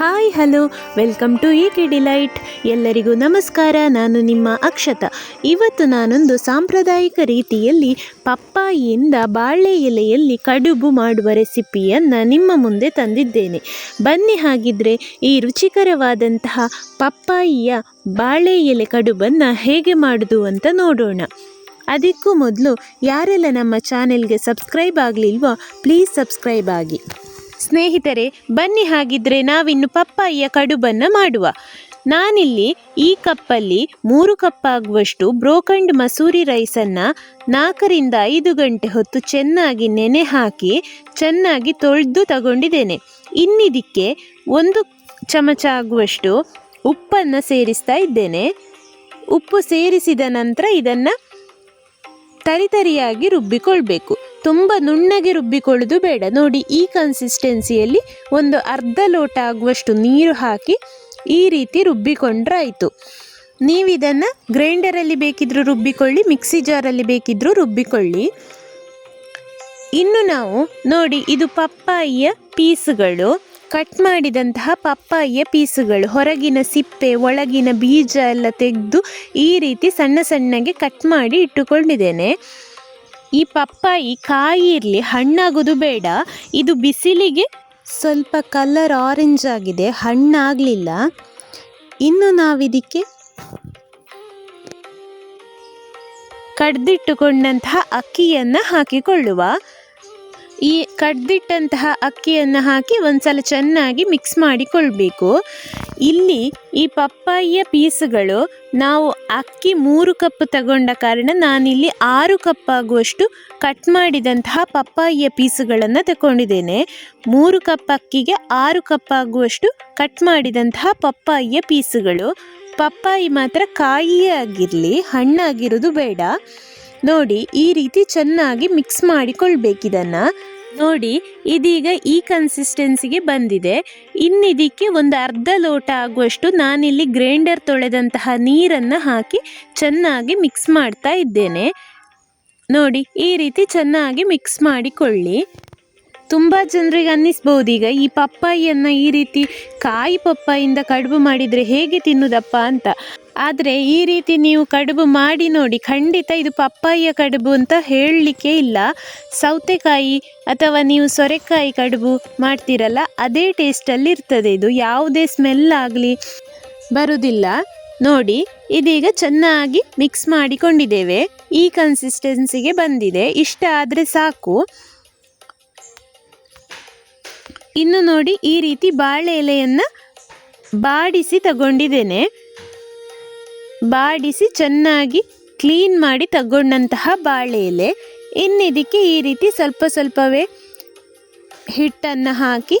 Hi, hello. Welcome to E T delight. ಎಲ್ಲರಿಗೂ ನಮಸ್ಕಾರ. ನಾನು ನಿಮ್ಮ ಅಕ್ಷತ. ಇವತ್ತು ನಾನೊಂದು ಸಾಂಪ್ರದಾಯಿಕ ರೀತಿಯಲ್ಲಿ ಪಪ್ಪಾಯಿಯಿಂದ ಬಾಳೆ ಎಲೆಯಲ್ಲಿ ಕಡುಬು ಮಾಡುವ ರೆಸಿಪಿಯನ್ನು ನಿಮ್ಮ ಮುಂದೆ ತಂದಿದ್ದೇನೆ. ಬನ್ನಿ, ಹಾಗಿದ್ರೆ ಈ ರುಚಿಕರವಾದಂತಹ ಪಪ್ಪಾಯಿಯ ಬಾಳೆ ಎಲೆ ಕಡುಬನ್ನು ಹೇಗೆ ಮಾಡುದು ಅಂತ ನೋಡೋಣ. ಅದಕ್ಕೂ ಮೊದಲು ಯಾರೆಲ್ಲ ನಮ್ಮ ಚಾನೆಲ್ಗೆ ಸಬ್ಸ್ಕ್ರೈಬ್ ಆಗಲಿಲ್ವೋ, ಪ್ಲೀಸ್ ಸಬ್ಸ್ಕ್ರೈಬ್ ಆಗಿ. ಸ್ನೇಹಿತರೆ, ಬನ್ನಿ ಹಾಗಿದ್ರೆ ನಾವಿನ್ನು ಪಪ್ಪಾಯಿಯ ಕಡುಬನ್ನು ಮಾಡುವ. ನಾನಿಲ್ಲಿ ಈ ಕಪ್ಪಲ್ಲಿ ಮೂರು ಕಪ್ಪಾಗುವಷ್ಟು ಬ್ರೋಕಂಡ್ ಮಸೂರಿ ರೈಸನ್ನು ನಾಲ್ಕರಿಂದ ಐದು ಗಂಟೆ ಹೊತ್ತು ಚೆನ್ನಾಗಿ ನೆನೆ ಹಾಕಿ ಚೆನ್ನಾಗಿ ತೊಳೆದು ತಗೊಂಡಿದ್ದೇನೆ. ಇನ್ನಿದಕ್ಕೆ ಒಂದು ಚಮಚ ಆಗುವಷ್ಟು ಉಪ್ಪನ್ನು ಸೇರಿಸ್ತಾ ಇದ್ದೇನೆ. ಉಪ್ಪು ಸೇರಿಸಿದ ನಂತರ ಇದನ್ನು ತರಿತರಿಯಾಗಿ ರುಬ್ಬಿಕೊಳ್ಬೇಕು. ತುಂಬ ನುಣ್ಣಗೆ ರುಬ್ಬಿಕೊಳ್ಳೋದು ಬೇಡ. ನೋಡಿ, ಈ ಕನ್ಸಿಸ್ಟೆನ್ಸಿಯಲ್ಲಿ ಒಂದು ಅರ್ಧ ಲೋಟ ಆಗುವಷ್ಟು ನೀರು ಹಾಕಿ ಈ ರೀತಿ ರುಬ್ಬಿಕೊಂಡ್ರೆ ಆಯಿತು. ನೀವು ಇದನ್ನು ಗ್ರೈಂಡರಲ್ಲಿ ಬೇಕಿದ್ದರೂ ರುಬ್ಬಿಕೊಳ್ಳಿ, ಮಿಕ್ಸಿ ಜಾರಲ್ಲಿ ಬೇಕಿದ್ದರೂ ರುಬ್ಬಿಕೊಳ್ಳಿ. ಇನ್ನು ನಾವು, ನೋಡಿ, ಇದು ಪಪ್ಪಾಯಿಯ ಪೀಸುಗಳು. ಕಟ್ ಮಾಡಿದಂತಹ ಪಪ್ಪಾಯಿಯ ಪೀಸುಗಳು. ಹೊರಗಿನ ಸಿಪ್ಪೆ, ಒಳಗಿನ ಬೀಜ ಎಲ್ಲ ತೆಗೆದು ಈ ರೀತಿ ಸಣ್ಣ ಸಣ್ಣಗೆ ಕಟ್ ಮಾಡಿ ಇಟ್ಟುಕೊಂಡಿದ್ದೇನೆ. ಈ ಪಪ್ಪಾಯಿ ಕಾಯಿ ಇರಲಿ, ಹಣ್ಣಾಗೋದು ಬೇಡ. ಇದು ಬಿಸಿಲಿಗೆ ಸ್ವಲ್ಪ ಕಲರ್ ಆರೆಂಜ್ ಆಗಿದೆ, ಹಣ್ಣಾಗಲಿಲ್ಲ. ಇನ್ನು ನಾವಿದಕ್ಕೆ ಕಡ್ದಿಟ್ಟುಕೊಂಡಂತಹ ಅಕ್ಕಿಯನ್ನು ಹಾಕಿಕೊಳ್ಳುವ. ಈ ಕಡ್ದಿಟ್ಟಂತಹ ಅಕ್ಕಿಯನ್ನು ಹಾಕಿ ಒಂದ್ಸಲ ಚೆನ್ನಾಗಿ ಮಿಕ್ಸ್ ಮಾಡಿಕೊಳ್ಬೇಕು. ಇಲ್ಲಿ ಈ ಪಪ್ಪಾಯಿಯ ಪೀಸ್ಗಳು ನಾವು ಅಕ್ಕಿ ಮೂರು ಕಪ್ ತಗೊಂಡ ಕಾರಣ ನಾನಿಲ್ಲಿ ಆರು ಕಪ್ ಆಗುವಷ್ಟು ಕಟ್ ಮಾಡಿದಂತಹ ಪಪ್ಪಾಯಿಯ ಪೀಸುಗಳನ್ನು ತಗೊಂಡಿದ್ದೇನೆ. ಮೂರು ಕಪ್ ಅಕ್ಕಿಗೆ ಆರು ಕಪ್ ಆಗುವಷ್ಟು ಕಟ್ ಮಾಡಿದಂತಹ ಪಪ್ಪಾಯಿಯ ಪೀಸ್ಗಳು. ಪಪ್ಪಾಯಿ ಮಾತ್ರ ಕಾಯಿಯೇ ಆಗಿರಲಿ, ಹಣ್ಣಾಗಿರೋದು ಬೇಡ. ನೋಡಿ, ಈ ರೀತಿ ಚೆನ್ನಾಗಿ ಮಿಕ್ಸ್ ಮಾಡಿಕೊಳ್ಬೇಕಿದನ್ನು. ನೋಡಿ, ಇದೀಗ ಈ ಕನ್ಸಿಸ್ಟೆನ್ಸಿಗೆ ಬಂದಿದೆ. ಇನ್ನಿದಕ್ಕೆ ಒಂದು ಅರ್ಧ ಲೋಟ ಆಗುವಷ್ಟು ನಾನಿಲ್ಲಿ ಗ್ರೈಂಡರ್ ತೊಳೆದಂತಹ ನೀರನ್ನು ಹಾಕಿ ಚೆನ್ನಾಗಿ ಮಿಕ್ಸ್ ಮಾಡ್ತಾ ಇದ್ದೇನೆ. ನೋಡಿ, ಈ ರೀತಿ ಚೆನ್ನಾಗಿ ಮಿಕ್ಸ್ ಮಾಡಿಕೊಳ್ಳಿ. ತುಂಬ ಜನರಿಗೆ ಅನ್ನಿಸ್ಬೋದು ಈಗ ಈ ಪಪ್ಪಾಯಿಯನ್ನು ಈ ರೀತಿ ಕಾಯಿ ಪಪ್ಪಾಯಿಂದ ಕಡುಬು ಮಾಡಿದರೆ ಹೇಗೆ ತಿನ್ನುದಪ್ಪ ಅಂತ. ಆದರೆ ಈ ರೀತಿ ನೀವು ಕಡುಬು ಮಾಡಿ ನೋಡಿ, ಖಂಡಿತ ಇದು ಪಪ್ಪಾಯಿಯ ಕಡುಬು ಅಂತ ಹೇಳಲಿಕ್ಕೆ ಇಲ್ಲ. ಸೌತೆಕಾಯಿ ಅಥವಾ ನೀವು ಸೊರೆಕಾಯಿ ಕಡುಬು ಮಾಡ್ತೀರಲ್ಲ, ಅದೇ ಟೇಸ್ಟಲ್ಲಿ ಇರ್ತದೆ. ಇದು ಯಾವುದೇ ಸ್ಮೆಲ್ ಆಗಲಿ ಬರುವುದಿಲ್ಲ ನೋಡಿ, ಇದೀಗ ಚೆನ್ನಾಗಿ ಮಿಕ್ಸ್ ಮಾಡಿಕೊಂಡಿದ್ದೇವೆ. ಈ ಕನ್ಸಿಸ್ಟೆನ್ಸಿಗೆ ಬಂದಿದೆ. ಇಷ್ಟ ಆದರೆ ಸಾಕು. ಇನ್ನು ನೋಡಿ, ಈ ರೀತಿ ಬಾಳೆ ಎಲೆಯನ್ನು ಬಾಡಿಸಿ ತಗೊಂಡಿದ್ದೇನೆ. ಬಾಡಿಸಿ ಚೆನ್ನಾಗಿ ಕ್ಲೀನ್ ಮಾಡಿ ತಗೊಂಡಂತಹ ಬಾಳೆ ಎಲೆ ಇನ್ನಿದಕ್ಕೆ ಈ ರೀತಿ ಸ್ವಲ್ಪ ಸ್ವಲ್ಪವೇ ಹಿಟ್ಟನ್ನು ಹಾಕಿ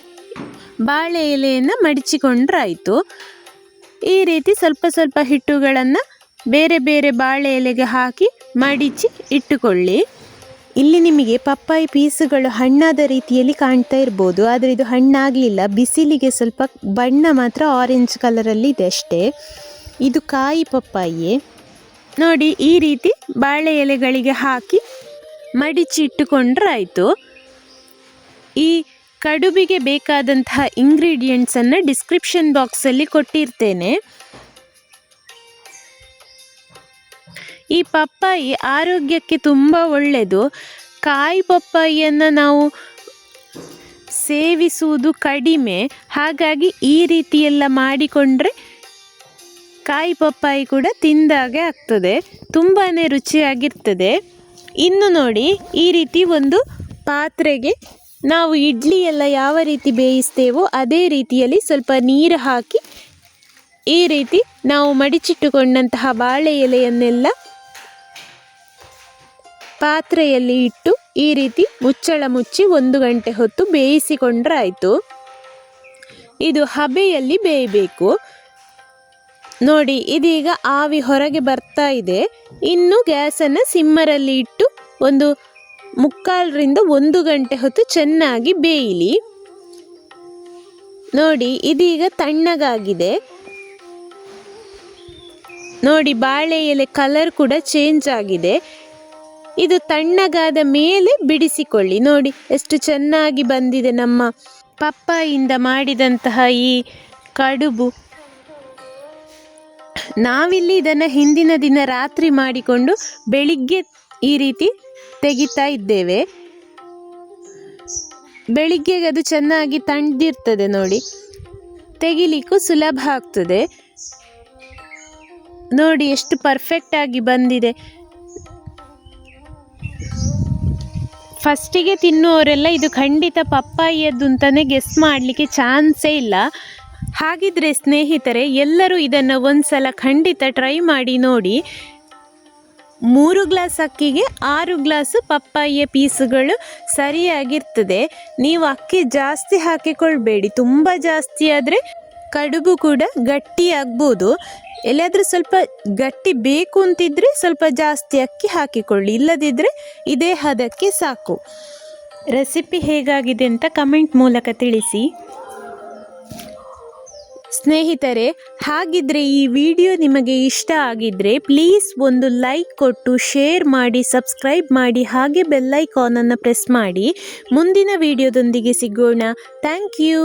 ಬಾಳೆ ಎಲೆಯನ್ನು ಮಡಚಿಕೊಂಡ್ರಾಯಿತು. ಈ ರೀತಿ ಸ್ವಲ್ಪ ಸ್ವಲ್ಪ ಹಿಟ್ಟುಗಳನ್ನು ಬೇರೆ ಬೇರೆ ಬಾಳೆ ಎಲೆಗೆ ಹಾಕಿ ಮಡಿಚಿ ಇಟ್ಟುಕೊಳ್ಳಿ. ಇಲ್ಲಿ ನಿಮಗೆ ಪಪ್ಪಾಯಿ ಪೀಸುಗಳು ಹಣ್ಣಾದ ರೀತಿಯಲ್ಲಿ ಕಾಣ್ತಾ ಇರ್ಬೋದು. ಆದರೆ ಇದು ಹಣ್ಣಾಗಲಿಲ್ಲ. ಬಿಸಿಲಿಗೆ ಸ್ವಲ್ಪ ಬಣ್ಣ ಮಾತ್ರ ಆರೆಂಜ್ ಕಲರಲ್ಲಿ ಇದೆ ಅಷ್ಟೇ. ಇದು ಕಾಯಿ ಪಪ್ಪಾಯಿ ನೋಡಿ, ಈ ರೀತಿ ಬಾಳೆ ಎಲೆಗಳಿಗೆ ಹಾಕಿ ಮಡಿಚಿ ಇಟ್ಟುಕೊಂಡ್ರೆ ಆಯಿತು ಈ ಕಡುಬಿಗೆ ಬೇಕಾದಂತಹ ಇಂಗ್ರೀಡಿಯೆಂಟ್ಸನ್ನು ಡಿಸ್ಕ್ರಿಪ್ಷನ್ ಬಾಕ್ಸಲ್ಲಿ ಕೊಟ್ಟಿರ್ತೇನೆ. ಈ ಪಪ್ಪಾಯಿ ಆರೋಗ್ಯಕ್ಕೆ ತುಂಬ ಒಳ್ಳೆಯದು ಕಾಯಿ ಪಪ್ಪಾಯಿಯನ್ನು ನಾವು ಸೇವಿಸುವುದು ಕಡಿಮೆ. ಹಾಗಾಗಿ ಈ ರೀತಿಯೆಲ್ಲ ಮಾಡಿಕೊಂಡ್ರೆ ಕಾಯಿ ಪಪ್ಪಾಯಿ ಕೂಡ ತಿಂದಾಗೆ ಆಗ್ತದೆ. ತುಂಬಾ ರುಚಿಯಾಗಿರ್ತದೆ. ಇನ್ನು ನೋಡಿ, ಈ ರೀತಿ ಒಂದು ಪಾತ್ರೆಗೆ ನಾವು ಇಡ್ಲಿ ಎಲ್ಲ ಯಾವ ರೀತಿ ಬೇಯಿಸ್ತೇವೋ ಅದೇ ರೀತಿಯಲ್ಲಿ ಸ್ವಲ್ಪ ನೀರು ಹಾಕಿ, ಈ ರೀತಿ ನಾವು ಮಡಿಚಿಟ್ಟುಕೊಂಡಂತಹ ಬಾಳೆ ಎಲೆಯನ್ನೆಲ್ಲ ಪಾತ್ರೆಯಲ್ಲಿ ಇಟ್ಟು, ಈ ರೀತಿ ಮುಚ್ಚಳ ಮುಚ್ಚಿ ಒಂದು ಗಂಟೆ ಹೊತ್ತು ಬೇಯಿಸಿಕೊಂಡ್ರಾಯಿತು ಇದು ಹಬೆಯಲ್ಲಿ ಬೇಯಬೇಕು. ನೋಡಿ, ಇದೀಗ ಆವಿ ಹೊರಗೆ ಬರ್ತಾ ಇದೆ. ಇನ್ನು ಗ್ಯಾಸನ್ನು ಸಿಮ್ಮರಲ್ಲಿ ಇಟ್ಟು ಒಂದು ಮುಕ್ಕಾಲರಿಂದ ಒಂದು ಗಂಟೆ ಹೊತ್ತು ಚೆನ್ನಾಗಿ ಬೇಯಲಿ. ನೋಡಿ, ಇದೀಗ ತಣ್ಣಗಾಗಿದೆ. ನೋಡಿ, ಬಾಳೆ ಎಲೆ ಕಲರ್ ಕೂಡ ಚೇಂಜ್ ಆಗಿದೆ. ಇದು ತಣ್ಣಗಾದ ಮೇಲೆ ಬಿಡಿಸಿಕೊಳ್ಳಿ. ನೋಡಿ, ಎಷ್ಟು ಚೆನ್ನಾಗಿ ಬಂದಿದೆ ನಮ್ಮ ಪಪ್ಪಾಯಿಂದ ಮಾಡಿದಂತಹ ಈ ಕಡುಬು. ನಾವಿಲ್ಲಿ ಇದನ್ನು ಹಿಂದಿನ ದಿನ ರಾತ್ರಿ ಮಾಡಿಕೊಂಡು ಬೆಳಿಗ್ಗೆ ಈ ರೀತಿ ತೆಗಿತಾ ಇದ್ದೇವೆ. ಬೆಳಿಗ್ಗೆ ಅದು ಚೆನ್ನಾಗಿ ತಣ್ದಿರ್ತದೆ ನೋಡಿ. ತೆಗಿಲಿಕ್ಕೂ ಸುಲಭ ಆಗ್ತದೆ. ನೋಡಿ ಎಷ್ಟು ಪರ್ಫೆಕ್ಟ್ ಆಗಿ ಬಂದಿದೆ. ಫಸ್ಟಿಗೆ ತಿನ್ನುವವರೆಲ್ಲ ಇದು ಖಂಡಿತ ಪಪ್ಪಾಯಿಯದ್ದು ಅಂತಲೇ ಗೆಸ್ ಮಾಡಲಿಕ್ಕೆ ಚಾನ್ಸೇ ಇಲ್ಲ. ಹಾಗಿದ್ರೆ ಸ್ನೇಹಿತರೆ, ಎಲ್ಲರೂ ಇದನ್ನು ಒಂದ್ಸಲ ಖಂಡಿತ ಟ್ರೈ ಮಾಡಿ ನೋಡಿ. ಮೂರು ಗ್ಲಾಸ್ ಅಕ್ಕಿಗೆ ಆರು ಗ್ಲಾಸು ಪಪ್ಪಾಯಿಯ ಪೀಸುಗಳು ಸರಿಯಾಗಿರ್ತದೆ. ನೀವು ಅಕ್ಕಿ ಜಾಸ್ತಿ ಹಾಕಿಕೊಳ್ಬೇಡಿ. ತುಂಬ ಜಾಸ್ತಿ ಆದರೆ ಕಡುಬು ಕೂಡ ಗಟ್ಟಿ ಆಗ್ಬೋದು. ಎಲ್ಲಾದರೂ ಸ್ವಲ್ಪ ಗಟ್ಟಿ ಬೇಕು ಅಂತಿದ್ರೆ ಸ್ವಲ್ಪ ಜಾಸ್ತಿ ಅಕ್ಕಿ ಹಾಕಿಕೊಳ್ಳಿ. ಇಲ್ಲದಿದ್ದರೆ ಇದೇ ಹದಕ್ಕೆ ಸಾಕು. ರೆಸಿಪಿ ಹೇಗಾಗಿದೆ ಅಂತ ಕಮೆಂಟ್ ಮೂಲಕ ತಿಳಿಸಿ. ಸ್ನೇಹಿತರೆ, ಹಾಗಿದ್ರೆ ಈ ವಿಡಿಯೋ ನಿಮಗೆ ಇಷ್ಟ ಆಗಿದ್ರೆ ಪ್ಲೀಸ್ ಒಂದು ಲೈಕ್ ಕೊಟ್ಟು ಶೇರ್ ಮಾಡಿ, ಸಬ್ಸ್ಕ್ರೈಬ್ ಮಾಡಿ, ಹಾಗೆ ಬೆಲ್ಲೈಕಾನನ್ನು ಪ್ರೆಸ್ ಮಾಡಿ. ಮುಂದಿನ ವಿಡಿಯೋದೊಂದಿಗೆ ಸಿಗೋಣ. Thank you.